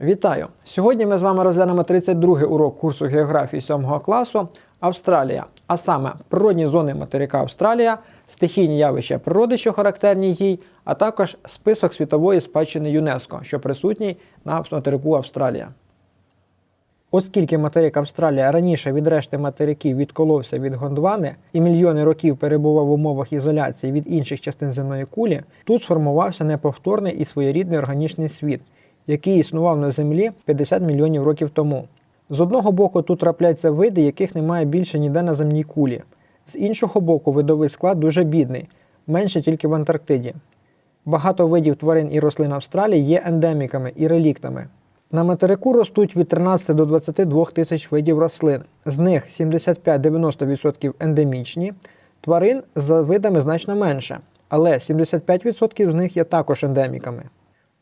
Вітаю! Сьогодні ми з вами розглянемо 32-й урок курсу географії 7 класу Австралія, а саме природні зони материка Австралія, стихійні явища природи, що характерні їй, а також список світової спадщини ЮНЕСКО, що присутній на материку Австралія. Оскільки материк Австралія раніше від решти материків відколовся від Гондвани і мільйони років перебував в умовах ізоляції від інших частин земної кулі, тут сформувався неповторний і своєрідний органічний світ, який існував на Землі 50 мільйонів років тому. З одного боку, тут трапляються види, яких немає більше ніде на земній кулі. З іншого боку, видовий склад дуже бідний, менше тільки в Антарктиді. Багато видів тварин і рослин Австралії є ендеміками і реліктами. На материку ростуть від 13 до 22 тисяч видів рослин. З них 75-90% ендемічні, тварин за видами значно менше, але 75% з них є також ендеміками.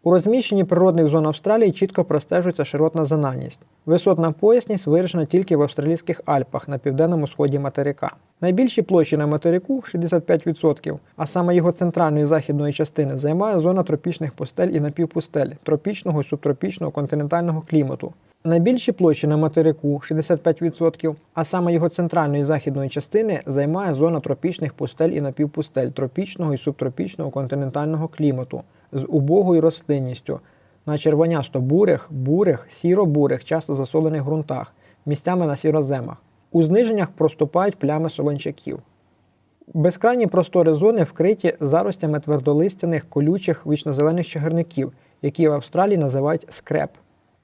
У розміщенні природних зон Австралії чітко простежується широтна зональність. Висотна поясність вирішена тільки в Австралійських Альпах на південному сході материка. Найбільші площі на материку 65%, а саме його центральної і західної частини займає зона тропічних пустель і напівпустель, тропічного і субтропічного континентального клімату. Найбільші площі на материку 65%, а саме його центральної і західної частини займає зона тропічних пустель і напівпустель, тропічного і субтропічного континентального клімату з убогою рослинністю на червонясто-бурих, бурих, сіро-бурих, часто засолених ґрунтах, місцями на сіроземах. У зниженнях проступають плями солончаків. Безкрайні простори зони вкриті заростями твердолистяних колючих вічнозелених чагарників, які в Австралії називають скреп.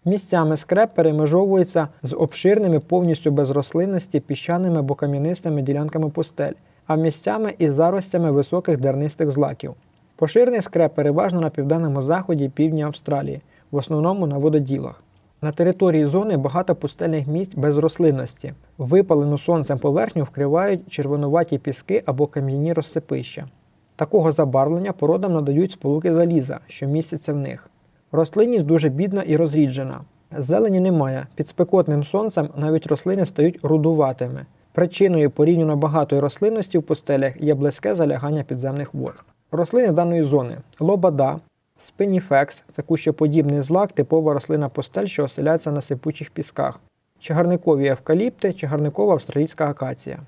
Місцями скреп перемежовується з обширними повністю без рослинності піщаними або кам'янистими ділянками пустель, а місцями із заростями високих дернистих злаків. Поширений скреп переважно на південному заході півдні Австралії, в основному на вододілах. На території зони багато пустельних місць без рослинності. Випалену сонцем поверхню вкривають червонуваті піски або кам'яні розсипища. Такого забарвлення породам надають сполуки заліза, що містяться в них. Рослинність дуже бідна і розріджена. Зелені немає. Під спекотним сонцем навіть рослини стають рудуватими. Причиною порівняно багатої рослинності в пустелях є близьке залягання підземних вод. Рослини даної зони лобода, спиніфекс це кущоподібний злак, типова рослина пустель, що оселяється на сипучих пісках, чагарникові евкаліпти, чагарникова австралійська акація.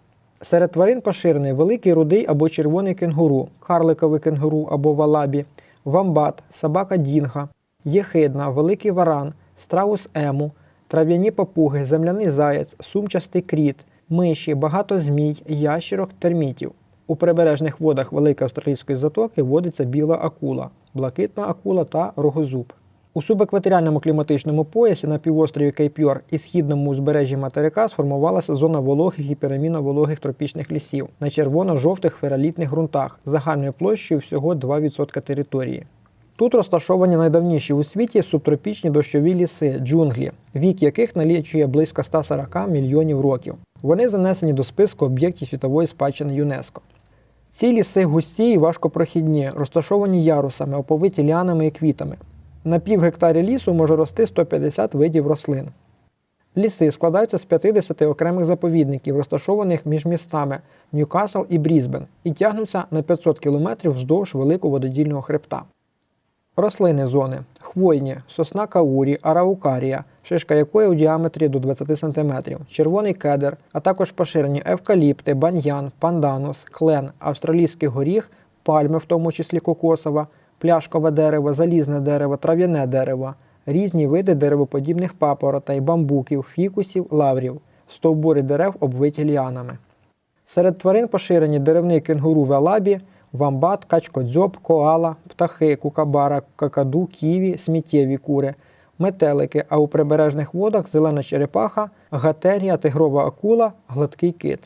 Серед тварин поширений великий рудий або червоний кенгуру, карликовий кенгуру або валабі, вамбат, собака дінга, єхидна, великий варан, страус ему, трав'яні папуги, земляний заяць, сумчастий кріт, миші, багато змій, ящерок, термітів. У прибережних водах Великої Австралійської затоки водиться біла акула, блакитна акула та рогозуб. У субекваторіальному кліматичному поясі на півострові Кейпьор і східному узбережжі материка сформувалася зона вологих і перемінно-вологих тропічних лісів на червоно-жовтих фералітних ґрунтах загальною площею всього 2% території. Тут розташовані найдавніші у світі субтропічні дощові ліси, джунглі, вік яких налічує близько 140 мільйонів років. Вони занесені до списку об'єктів світової спадщини ЮНЕСКО. Ці ліси густі і важкопрохідні, розташовані ярусами, оповиті ліанами і квітами. На пів гектарі лісу може рости 150 видів рослин. Ліси складаються з 50 окремих заповідників, розташованих між містами Ньюкасл і Брізбен, і тягнуться на 500 км вздовж великого вододільного хребта. Рослини зони хвойні, сосна каурі, араукарія, шишка якої у діаметрі до 20 см, червоний кедр, а також поширені евкаліпти, баньян, панданус, клен, австралійський горіх, пальми, в тому числі кокосова, пляшкове дерево, залізне дерево, трав'яне дерево, різні види деревоподібних папоротей, бамбуків, фікусів, лаврів, стовбури дерев обвиті ліанами. Серед тварин поширені деревний кенгуру велабі, вамбат, качкодзьоб, коала, птахи, кукабара, какаду, ківі, сміттєві кури, метелики, а у прибережних водах зелена черепаха, гатерія, тигрова акула, гладкий кит.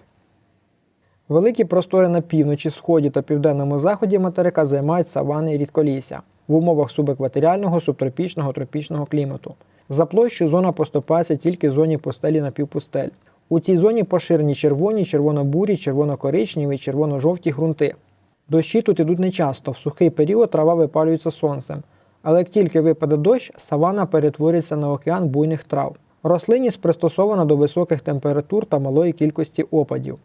Великі простори на півночі, сході та південному заході материка займають савани і рідколісся в умовах субекваторіального, субтропічного, тропічного клімату. За площу зона поступається тільки зоні пустелі напівпустель. У цій зоні поширені червоні, червоно-бурі, червоно-коричневі, червоно-жовті ґрунти. Дощі тут ідуть нечасто, в сухий період трава випалюється сонцем. Але як тільки випаде дощ, савана перетворюється на океан буйних трав. Рослинність пристосована до високих температур та малої кількості опадів.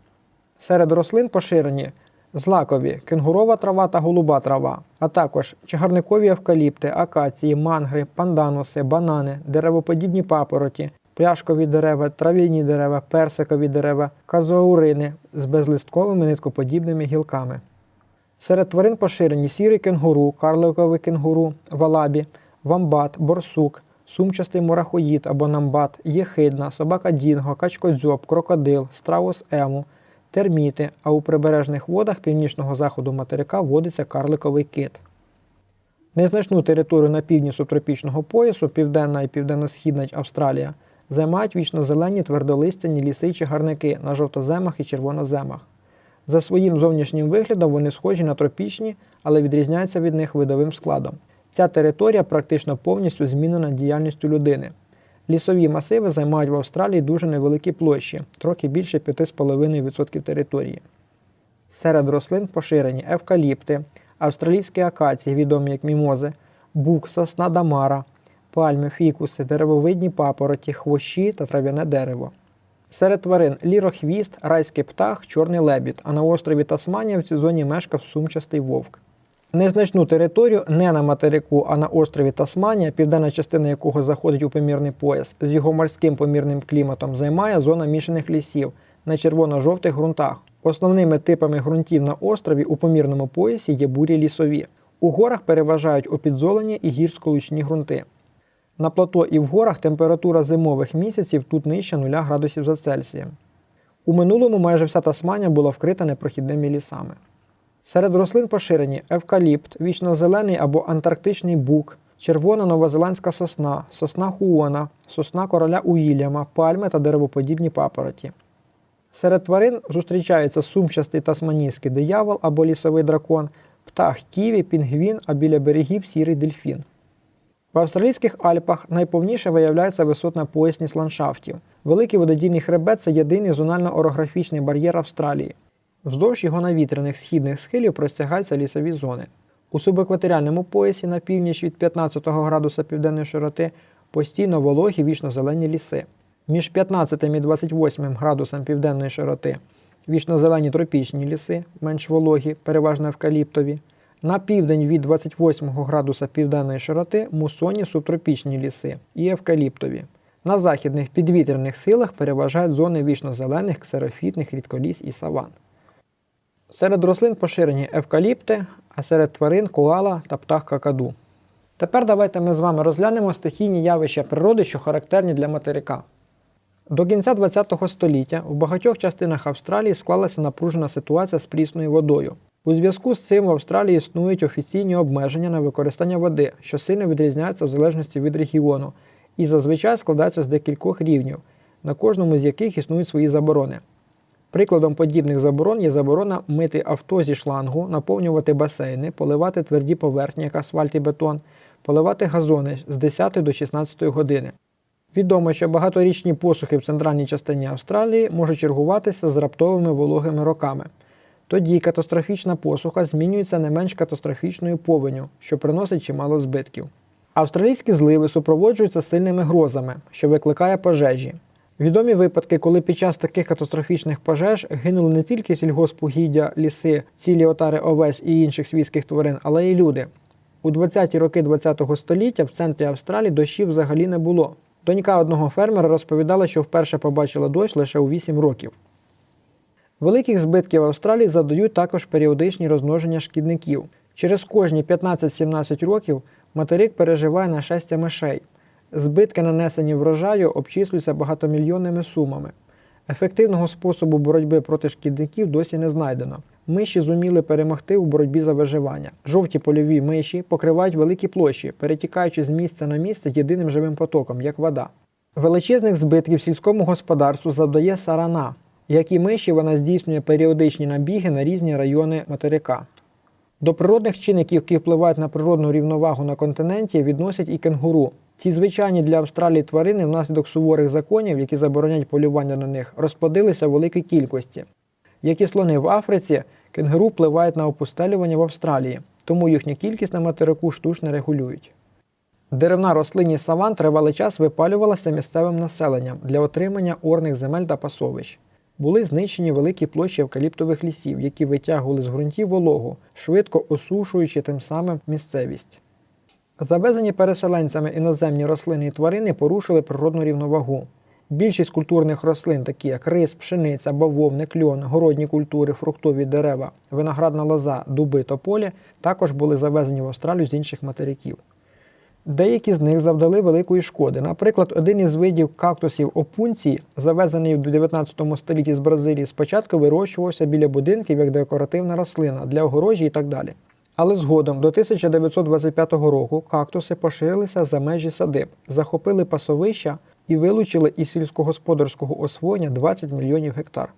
Серед рослин поширені Злакові кенгурова трава та голуба трава, а також чагарникові евкаліпти, акації, мангри, пандануси, банани, деревоподібні папороті, пляшкові дерева, трав'яні дерева, персикові дерева, казоурини з безлистковими ниткоподібними гілками. Серед тварин поширені сірий кенгуру, карликовий кенгуру, валабі, вамбат, борсук, сумчастий мурахоїд або намбат, єхидна, собака дінго, качкодзьоб, крокодил, страус ему, терміти, а у прибережних водах північного заходу материка водиться карликовий кит. Незначну територію на півдні субтропічного поясу, південна і південно-східна Австралія, займають вічно-зелені твердолистяні ліси й чагарники на жовтоземах і червоноземах. За своїм зовнішнім виглядом вони схожі на тропічні, але відрізняються від них видовим складом. Ця територія практично повністю змінена діяльністю людини. Лісові масиви займають в Австралії дуже невеликі площі, трохи більше 5,5% території. Серед рослин поширені евкаліпти, австралійські акації, відомі як мімози, бук, сосна дамара, пальми, фікуси, деревовидні папороті, хвощі та трав'яне дерево. Серед тварин лірохвіст, райський птах, чорний лебідь, а на острові Тасманія в цій зоні мешкав сумчастий вовк. Незначну територію не на материку, а на острові Тасманія, південна частина якого заходить у помірний пояс, з його морським помірним кліматом займає зона мішаних лісів на червоно-жовтих ґрунтах. Основними типами ґрунтів на острові у помірному поясі є бурі лісові. У горах переважають опідзолені і гірськолучні ґрунти. На плато і в горах температура зимових місяців тут нижче 0 градусів за Цельсієм. У минулому майже вся Тасманія була вкрита непрохідними лісами. Серед рослин поширені евкаліпт, вічнозелений або антарктичний бук, червона новозеландська сосна, сосна хуона, сосна короля Уільяма, пальми та деревоподібні папороті. Серед тварин зустрічаються сумчастий тасманійський диявол або лісовий дракон, птах ківі, пінгвін, а біля берегів сірий дельфін. В австралійських Альпах найповніше виявляється висотна поясність ландшафтів. Великий вододійний хребет це єдиний зонально-орографічний бар'єр Австралії. Вздовж його навітряних східних схилів простягаються лісові зони. У субекваторіальному поясі на північ від 15 градуса південної широти постійно вологі вічно-зелені ліси. Між 15 і 28 градусом південної широти вічно-зелені тропічні ліси, менш вологі, переважно евкаліптові. На південь від 28 градуса південної широти мусонні субтропічні ліси і евкаліптові. На західних підвітряних силах переважають зони вічно-зелених, ксерофітних рідколіс і саван. Серед рослин поширені евкаліпти, а серед тварин коала та птах какаду. Тепер давайте ми з вами розглянемо стихійні явища природи, що характерні для материка. До кінця ХХ століття в багатьох частинах Австралії склалася напружена ситуація з прісною водою. У зв'язку з цим в Австралії існують офіційні обмеження на використання води, що сильно відрізняються в залежності від регіону, і зазвичай складаються з декількох рівнів, на кожному з яких існують свої заборони. Прикладом подібних заборон є заборона мити авто зі шлангу, наповнювати басейни, поливати тверді поверхні, як асфальт і бетон, поливати газони з 10 до 16 години. Відомо, що багаторічні посухи в центральній частині Австралії можуть чергуватися з раптовими вологими роками. Тоді катастрофічна посуха змінюється не менш катастрофічною повеню, що приносить чимало збитків. Австралійські зливи супроводжуються сильними грозами, що викликає пожежі. Відомі випадки, коли під час таких катастрофічних пожеж гинули не тільки сільгоспугіддя, ліси, цілі отари овець і інших свійських тварин, але й люди. У 20-ті роки ХХ століття в центрі Австралії дощів взагалі не було. Донька одного фермера розповідала, що вперше побачила дощ лише у 8 років. Великих збитків Австралії завдають також періодичні розмноження шкідників. Через кожні 15-17 років материк переживає нашестя мишей. Збитки, нанесені врожаю, обчислюються багатомільйонними сумами. Ефективного способу боротьби проти шкідників досі не знайдено. Миші зуміли перемогти у боротьбі за виживання. Жовті польові миші покривають великі площі, перетікаючи з місця на місце єдиним живим потоком, як вода. Величезних збитків сільському господарству завдає сарана. Як і миші, вона здійснює періодичні набіги на різні райони материка. До природних чинників, які впливають на природну рівновагу на континенті, відносять і кенгуру. Ці звичайні для Австралії тварини внаслідок суворих законів, які забороняють полювання на них, розплодилися в великій кількості. Як і слони в Африці, кенгуру впливають на опустелювання в Австралії, тому їхню кількість на материку штучно регулюють. Деревна рослинність саван тривалий час випалювалася місцевим населенням для отримання орних земель та пасовищ. Були знищені великі площі евкаліптових лісів, які витягували з ґрунтів вологу, швидко осушуючи тим самим місцевість. Завезені переселенцями іноземні рослини і тварини порушили природну рівновагу. Більшість культурних рослин, такі як рис, пшениця, бавовник, льон, городні культури, фруктові дерева, виноградна лоза, дуби, тополі, також були завезені в Австралію з інших материків. Деякі з них завдали великої шкоди. Наприклад, один із видів кактусів опунції, завезений в 19 столітті з Бразилії, спочатку вирощувався біля будинків як декоративна рослина для огорожі і так далі. Але згодом до 1925 року кактуси поширилися за межі садиб, захопили пасовища і вилучили із сільськогосподарського освоєння 20 мільйонів гектар.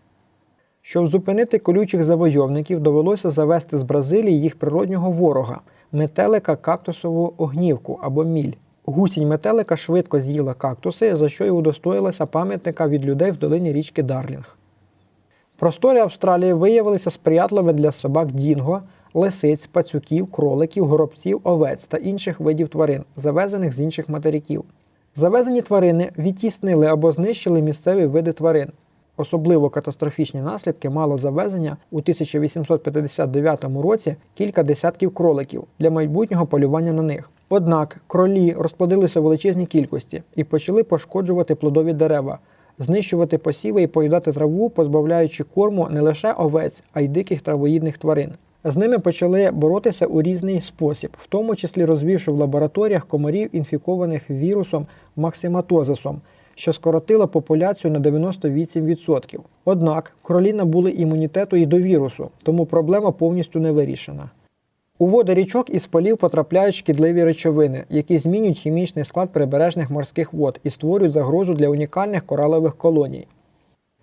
Щоб зупинити колючих завойовників, довелося завести з Бразилії їх природнього ворога метелика кактусову огнівку або міль. Гусінь метелика швидко з'їла кактуси, за що й удостоїлася пам'ятника від людей в долині річки Дарлінг. Простори Австралії виявилися сприятливі для собак Дінго, лисиць, пацюків, кроликів, горобців, овець та інших видів тварин, завезених з інших материків. Завезені тварини відтіснили або знищили місцеві види тварин. Особливо катастрофічні наслідки мало завезення у 1859 році кілька десятків кроликів для майбутнього полювання на них. Однак кролі розплодилися у величезній кількості і почали пошкоджувати плодові дерева, знищувати посіви і поїдати траву, позбавляючи корму не лише овець, а й диких травоїдних тварин. З ними почали боротися у різний спосіб, в тому числі розвівши в лабораторіях комарів, інфікованих вірусом максиматозисом, що скоротило популяцію на 98%. Однак кролі набули імунітету і до вірусу, тому проблема повністю не вирішена. У води річок із полів потрапляють шкідливі речовини, які змінюють хімічний склад прибережних морських вод і створюють загрозу для унікальних коралових колоній.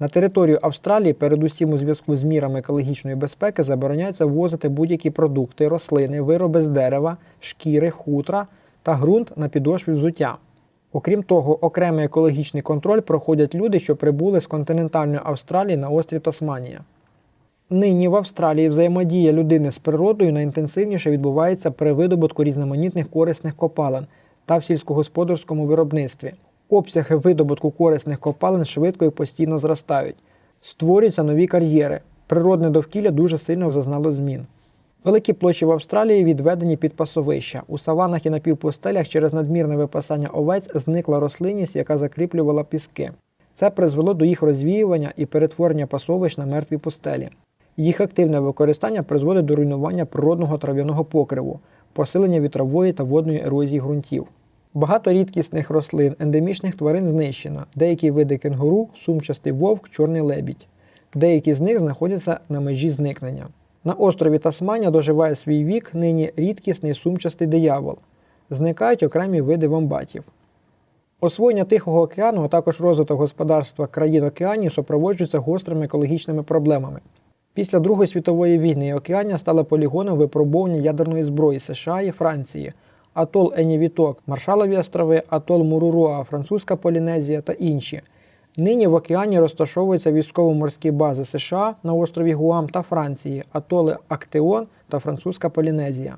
На територію Австралії, передусім у зв'язку з мірами екологічної безпеки, забороняється ввозити будь-які продукти, рослини, вироби з дерева, шкіри, хутра та ґрунт на підошві взуття. Окрім того, окремий екологічний контроль проходять люди, що прибули з континентальної Австралії на острів Тасманія. Нині в Австралії взаємодія людини з природою найінтенсивніше відбувається при видобутку різноманітних корисних копалин та в сільськогосподарському виробництві. Обсяги видобутку корисних копалин швидко і постійно зростають. Створюються нові кар'єри. Природне довкілля дуже сильно зазнало змін. Великі площі в Австралії відведені під пасовища. У саванах і напівпустелях через надмірне випасання овець зникла рослинність, яка закріплювала піски. Це призвело до їх розвіювання і перетворення пасовищ на мертві пустелі. Їх активне використання призводить до руйнування природного трав'яного покриву, посилення вітрової та водної ерозії ґрунтів. Багато рідкісних рослин, ендемічних тварин знищено, деякі види кенгуру, сумчастий вовк, чорний лебідь. Деякі з них знаходяться на межі зникнення. На острові Тасманія доживає свій вік нині рідкісний сумчастий диявол. Зникають окремі види вомбатів. Освоєння Тихого океану, а також розвиток господарства країн океанії супроводжуються гострими екологічними проблемами. Після Другої світової війни Океанія стала полігоном випробування ядерної зброї США і Франції, атол Енівіток, Маршалові острови, атол Муруроа, Французька Полінезія та інші. Нині в океані розташовуються військово-морські бази США на острові Гуам та Франції, атоли Актеон та Французька Полінезія.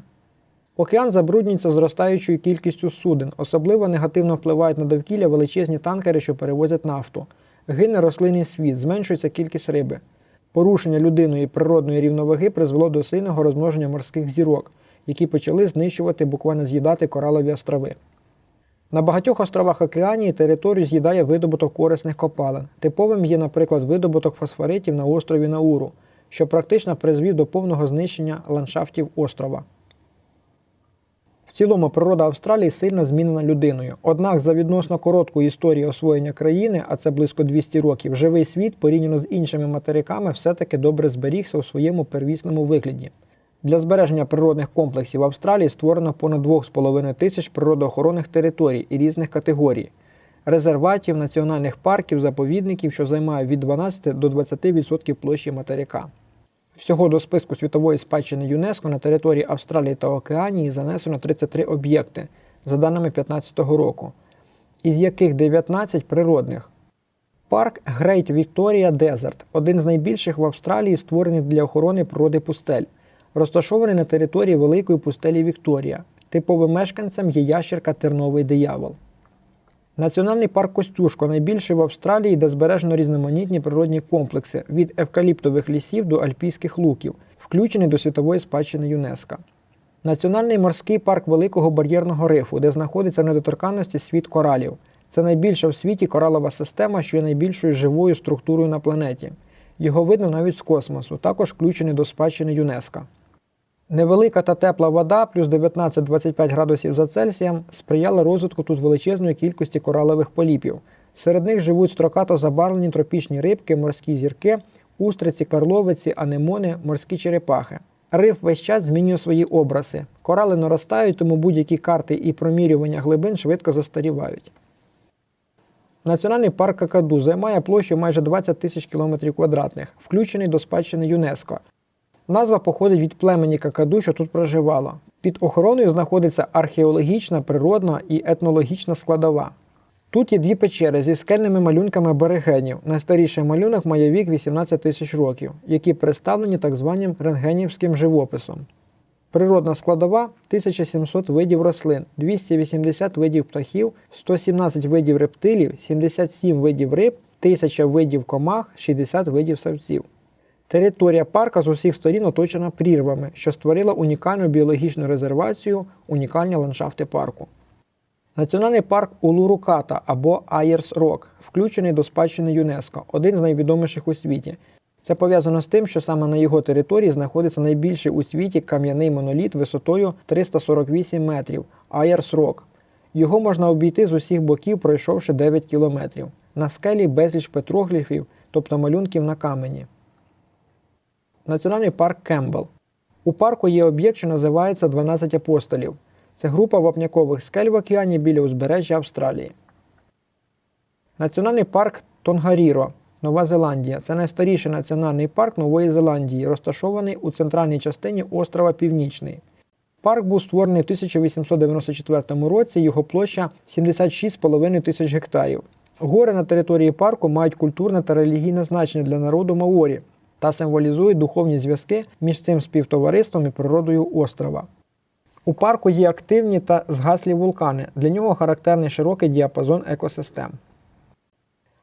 Океан забруднюється зростаючою кількістю суден, особливо негативно впливають на довкілля величезні танкери, що перевозять нафту. Гине рослинний світ, зменшується кількість риби. Порушення людиною природної рівноваги призвело до сильного розмноження морських зірок, які почали знищувати, буквально з'їдати коралові острови. На багатьох островах Океанії територію з'їдає видобуток корисних копалин. Типовим є, наприклад, видобуток фосфоритів на острові Науру, що практично призвів до повного знищення ландшафтів острова. В цілому природа Австралії сильно змінена людиною. Однак за відносно коротку історію освоєння країни, а це близько 200 років, живий світ порівняно з іншими материками все-таки добре зберігся у своєму первісному вигляді. Для збереження природних комплексів Австралії створено понад 2,5 тисяч природоохоронних територій і різних категорій, резерватів, національних парків, заповідників, що займають від 12 до 20% площі материка. Всього до списку світової спадщини ЮНЕСКО на території Австралії та Океанії занесено 33 об'єкти за даними 2015 року, із яких 19 природних. Парк Great Victoria Desert – один з найбільших в Австралії, створений для охорони природи пустель, розташований на території Великої пустелі Вікторія. Типовим мешканцем є ящерка терновий диявол. Національний парк Костюшко найбільший в Австралії, де збережено різноманітні природні комплекси від евкаліптових лісів до альпійських луків, включений до світової спадщини ЮНЕСКО. Національний морський парк Великого бар'єрного рифу, де знаходиться в недоторканності світ коралів. Це найбільша в світі коралова система, що є найбільшою живою структурою на планеті. Його видно навіть з космосу, також включений до спадщини ЮНЕСКО. Невелика та тепла вода, плюс 19-25 градусів за Цельсієм, сприяла розвитку тут величезної кількості коралових поліпів. Серед них живуть строкато забарвлені тропічні рибки, морські зірки, устриці, карловиці, анемони, морські черепахи. Риф весь час змінює свої образи. Корали наростають, тому будь-які карти і промірювання глибин швидко застарівають. Національний парк Какаду займає площу майже 20 тисяч кілометрів квадратних, включений до спадщини ЮНЕСКО. Назва походить від племені Какаду, що тут проживало. Під охороною знаходиться археологічна, природна і етнологічна складова. Тут є дві печери зі скельними малюнками аборигенів. Найстаріший малюнок має вік 18 тисяч років, які представлені так званим рентгенівським живописом. Природна складова 1700 видів рослин, 280 видів птахів, 117 видів рептилів, 77 видів риб, 1000 видів комах, 60 видів савців. Територія парка з усіх сторін оточена прірвами, що створила унікальну біологічну резервацію, унікальні ландшафти парку. Національний парк Улуруката або Айерс Рок, включений до спадщини ЮНЕСКО, один з найвідоміших у світі. Це пов'язано з тим, що саме на його території знаходиться найбільший у світі кам'яний моноліт висотою 348 метрів Айерс Рок. Його можна обійти з усіх боків, пройшовши 9 кілометрів. На скелі безліч петрогліфів, тобто малюнків на камені. Національний парк Кембл. У парку є об'єкт, що називається 12 апостолів. Це група вапнякових скель в океані біля узбережжя Австралії. Національний парк Тонгаріро, Нова Зеландія. Це найстаріший національний парк Нової Зеландії, розташований у центральній частині острова Північний. Парк був створений в 1894 році, його площа 76,5 тисяч гектарів. Гори на території парку мають культурне та релігійне значення для народу Маорі та символізують духовні зв'язки між цим співтовариством і природою острова. У парку є активні та згаслі вулкани. Для нього характерний широкий діапазон екосистем.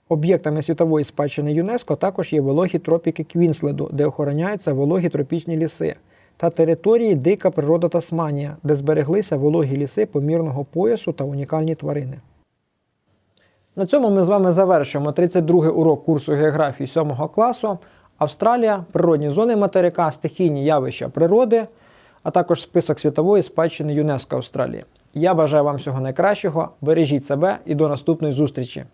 Об'єктами світової спадщини ЮНЕСКО також є вологі тропіки Квінследу, де охороняються вологі тропічні ліси, та території Дика природа Тасманія, де збереглися вологі ліси помірного поясу та унікальні тварини. На цьому ми з вами завершуємо 32-й урок курсу географії 7 класу. Австралія, природні зони материка, стихійні явища природи, а також список світової спадщини ЮНЕСКО Австралії. Я бажаю вам всього найкращого, бережіть себе і до наступної зустрічі!